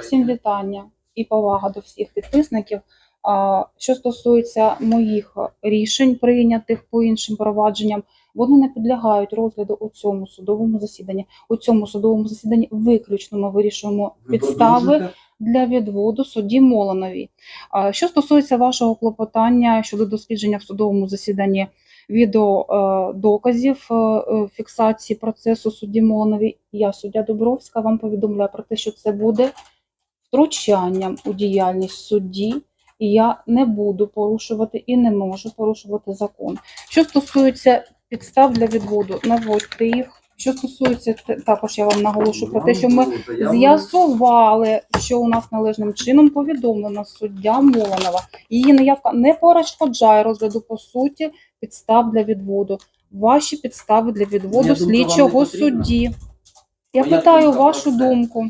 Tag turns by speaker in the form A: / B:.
A: Всім вітання і повага до всіх підписників. Що стосується моїх рішень, прийнятих по іншим провадженням, вони не підлягають розгляду у цьому судовому засіданні. У цьому судовому засіданні виключно ми вирішуємо підстави для відводу судді Молоновій. А, Що стосується вашого клопотання щодо дослідження в судовому засіданні відеодоказів фіксації процесу судді Монові. я, суддя Дубровська, вам повідомляю про те, що це буде втручанням у діяльність судді, і я не буду порушувати і не можу порушувати закон. Що стосується підстав для відводу, наводьте їх. Що стосується також, я вам наголошую про те, що ми З'ясували, що у нас належним чином повідомлена суддя Молонова. Її наявка не перешкоджає розгляду по суті підстав для відводу. Ваші підстави для відводу
B: думка не
A: слідчого
B: потрібна?
A: судді. Я питаю
B: думка
A: вашу думку.